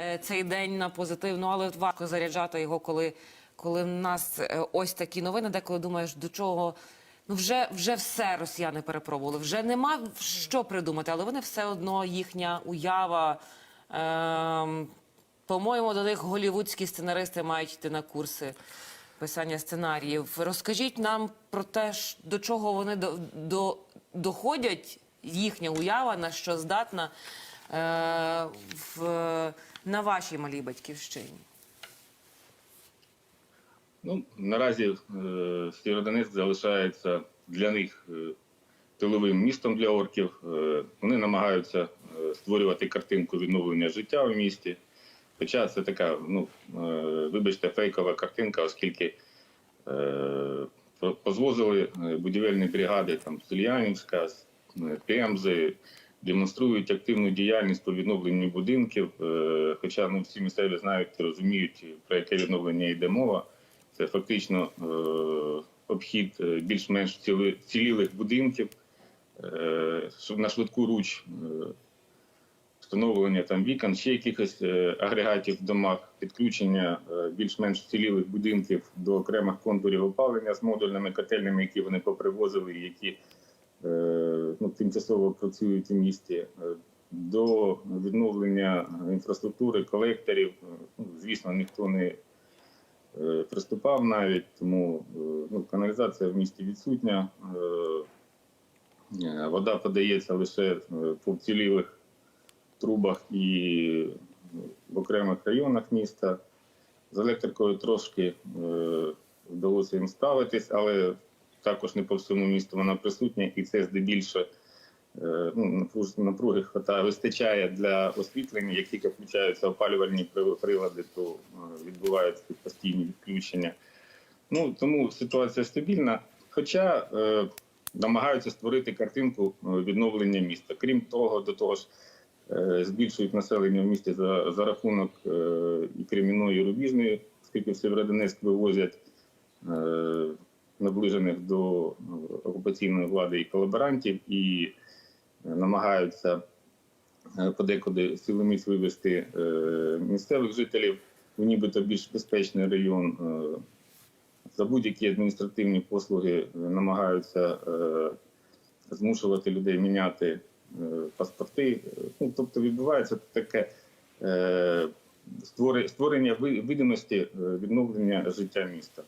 е, цей день на позитивну, але важко заряджати його, коли, коли в нас е, ось такі новини, деколи думаєш, до чого. Ну, вже, вже все росіяни перепробували, вже нема що придумати, але вони все одно їхня уява. Ем, по-моєму, до них голівудські сценаристи мають йти на курси писання сценаріїв. Розкажіть нам про те, до чого вони до, до, доходять, їхня уява, на що здатна е, в, на вашій малій батьківщині. Ну, наразі е, Сєвєродонецьк залишається для них е, тиловим містом для орків. Е, вони намагаються е, створювати картинку відновлення життя в місті. Хоча це така, ну, е, вибачте, фейкова картинка, оскільки е, позвозили е, будівельні бригади там, з Ульянівська, з е, Пемзи, демонструють активну діяльність по відновленню будинків. Е, Хоча ну, всі місцеві знають, розуміють, про яке відновлення йде мова. Це фактично е, обхід е, більш-менш цілілих будинків на швидку руч встановлення там вікон, ще якихось агрегатів в домах, підключення більш-менш цілілих будинків до окремих контурів опалення з модульними котельнями, які вони попривозили, які тимчасово працюють у місті. е, До відновлення інфраструктури, колекторів, Е, ну, звісно, ніхто не е, приступав навіть, тому ну, каналізація в місті відсутня. Вода подається лише по вцілілих трубах і в окремих районах міста. З електрикою трошки вдалося їм справитись, але також не по всьому місту вона присутня, і це е, ну, напруж- напруги хватає, вистачає для освітлення. Як тільки включаються опалювальні прилади, то е, відбуваються постійні відключення. Ну тому ситуація стабільна. Хоча е, намагаються створити картинку е, відновлення міста. Крім того, до того ж е, збільшують населення в місті за, за рахунок е, і Креміної, Рубіжної, оскільки в Сєвєродонецьк вивозять е, наближених до е, окупаційної влади і колаборантів, і е, намагаються е, подекуди силоміць вивести е, місцевих жителів у нібито більш безпечний район. Е, за будь-які адміністративні послуги намагаються змушувати людей міняти паспорти. Ну, тобто відбувається таке створення ви- видимості відновлення життя міста.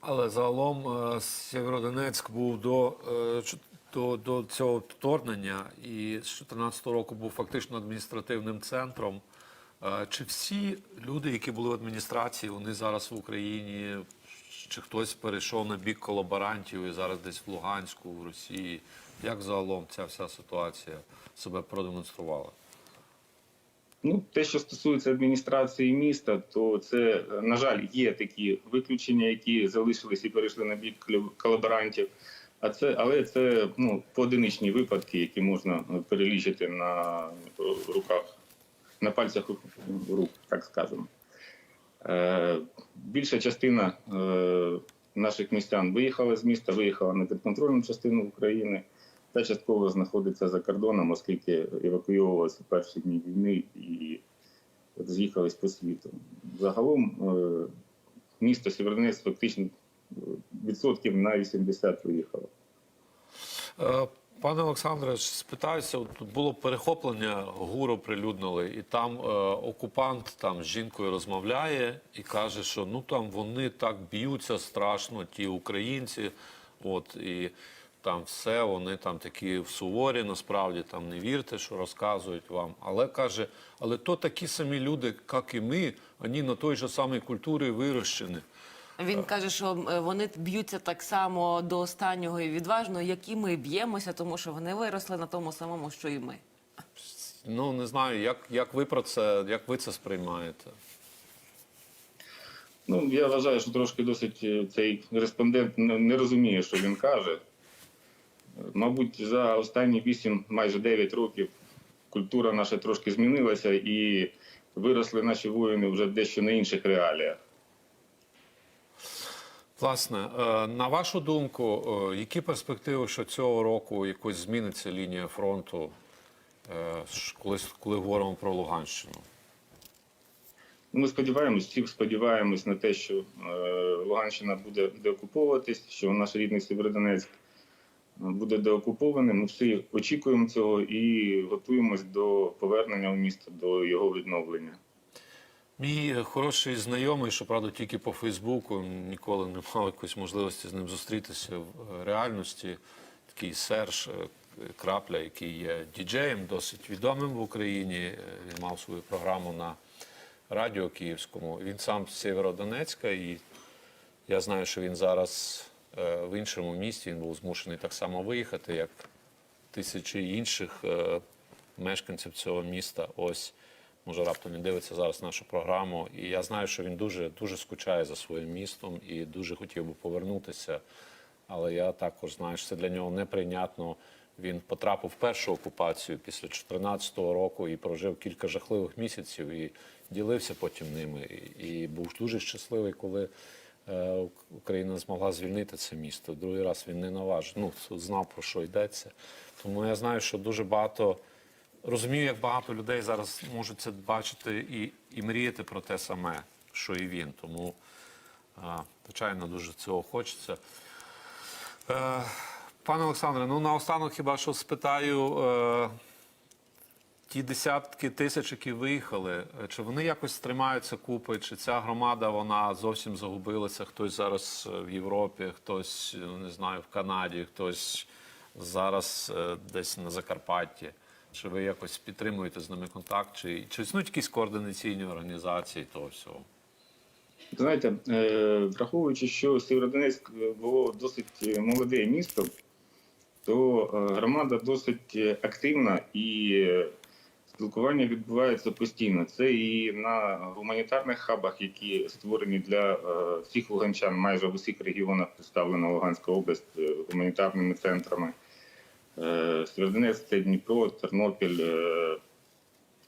Але загалом Сєвєродонецьк був до, до, до цього вторгнення і з 2014 року був фактично адміністративним центром. Е, Чи всі люди, які були в адміністрації, вони зараз в Україні, чи хтось перейшов на бік колаборантів і зараз десь в Луганську, в Росії? Як загалом ця вся ситуація себе продемонструвала? Ну, те, що стосується адміністрації міста, то це, на жаль, є такі виключення, які залишились і перейшли на бік колаборантів. А це, але це ну, поодиничні випадки, які можна е, перелічити на е, руках, на пальцях рук, так скажемо. Е, більша частина е, наших містян виїхала з міста, виїхала на підконтрольну частину України та частково знаходиться за кордоном, оскільки евакуйовувалися в перші дні війни і з'їхались по світу. Загалом е, місто Сєвєродонецьк фактично відсотків на 80 виїхало. Е, Пане Олександре, спитаюся, тут було перехоплення, гуру оприлюднили, і там е, окупант там з жінкою розмовляє і каже, що ну там вони так б'ються страшно, ті українці, от і там все, вони там такі суворі, насправді там не вірте, що розказують вам. Але каже, але то такі самі люди, як і ми, вони на той же самій культурі вирощені. Він каже, що е, вони б'ються так само до останнього і відважно, як і ми б'ємося, тому що вони виросли на тому самому, що і ми. Ну не знаю, як, як ви про це, як ви це сприймаєте? Ну, я вважаю, що трошки досить е, цей респондент не, не розуміє, що він каже. Е, Мабуть, за останні 8, майже 9 років культура наша трошки змінилася і виросли наші воїни вже дещо на інших реаліях. Власне, е, на вашу думку, е, які перспективи, що цього року якось зміниться лінія фронту, е, коли, коли говоримо про Луганщину? Ми сподіваємось, всі сподіваємось на те, що Луганщина буде деокуповуватись, що наш рідний Сєвєродонецьк буде деокупованим. Ми всі очікуємо цього і готуємось до повернення в місто, до його відновлення. Мій е, хороший знайомий, що правда тільки по Фейсбуку, ніколи не мав якоїсь можливості з ним зустрітися в е, реальності. Такий Серж е, Крапля, який є діджеєм, досить відомим в Україні. Він мав свою програму на радіо Київському. Він сам з Сєвєродонецька, і я знаю, що він зараз в іншому місті. Він був змушений так само виїхати, як тисячі інших мешканців цього міста. Ось може раптом він дивиться зараз нашу програму. І я знаю, що він дуже дуже скучає за своїм містом і дуже хотів би повернутися. Але я також знаю, що це для нього неприйнятно. Він потрапив в першу окупацію після 2014 року і прожив кілька жахливих місяців і ділився потім ними. І, і був дуже щасливий, коли е, Україна змогла звільнити це місто. Другий раз він не наважив. Ну, знав про що йдеться. Тому я знаю, що дуже багато розумію, як багато людей зараз можуть це бачити і, і мріяти про те саме, що і він. Тому, а, звичайно, дуже цього хочеться. Е, пане Олександре, ну наостанок хіба що спитаю. Е, Ті десятки тисяч, які виїхали, е, чи вони якось тримаються купи, чи ця громада вона зовсім загубилася? Хтось зараз е, в Європі, хтось е, не знаю, в Канаді, хтось зараз е, десь на Закарпатті. Чи ви якось підтримуєте з ними контакт? Чи, чи існують якісь координаційні організації того всього? Знаєте, е, враховуючи, що Сєвєродонецьк було досить молоде місто, то е, громада досить е, активна і е, спілкування відбувається постійно. Це і на гуманітарних хабах, які створені для е, всіх луганчан, майже в усіх регіонах представлена Луганська область е, гуманітарними центрами. Е, це Дніпро, Тернопіль, е,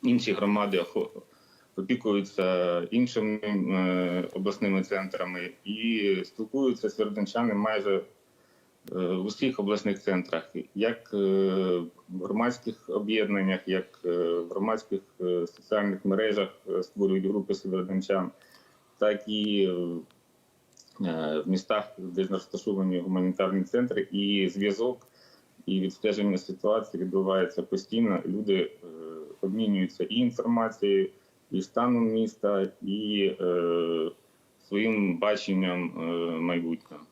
інші громади опікуються іншими е, обласними центрами і спілкуються сверденчани майже в усіх обласних центрах, як в громадських об'єднаннях, як в громадських соціальних мережах створюють групи сєвєродончан, так і в містах, де розташовані гуманітарні центри, і зв'язок і відстеження ситуації відбувається постійно. Люди е, обмінюються і інформацією, і станом міста, і е, своїм баченням е, майбутнього.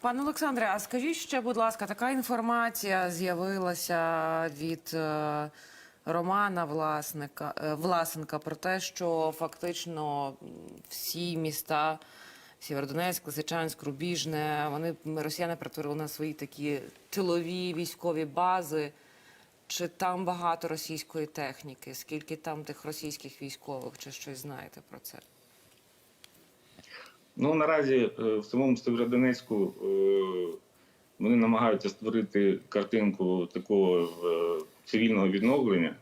Пане Олександре, а скажіть ще, будь ласка, така інформація з'явилася від е, Романа Власника, е, Власенка про те, що фактично всі міста Сєвєродонецьк, Лисичанськ, Рубіжне, вони росіяни перетворили на свої такі тилові військові бази. Чи там багато російської техніки? Скільки там тих російських військових? Чи щось знаєте про це? Ну наразі е, в самому Сєвєродонецьку е, вони намагаються створити картинку такого е, цивільного відновлення.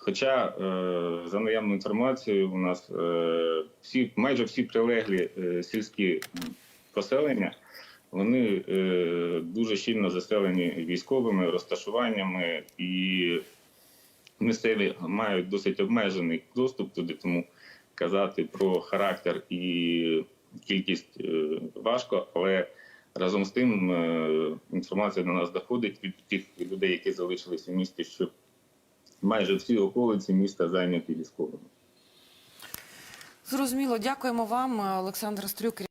Хоча, е, за наявною інформацією, у нас е, всі, майже всі прилеглі е, сільські поселення, вони дуже щільно заселені військовими розташуваннями, і місцеві мають досить обмежений доступ туди, тому казати про характер і кількість важко, але разом з тим інформація до нас доходить від тих людей, які залишилися в місті, що майже всі околиці міста зайняті військовими. Зрозуміло, дякуємо вам, Олександр Стрюк.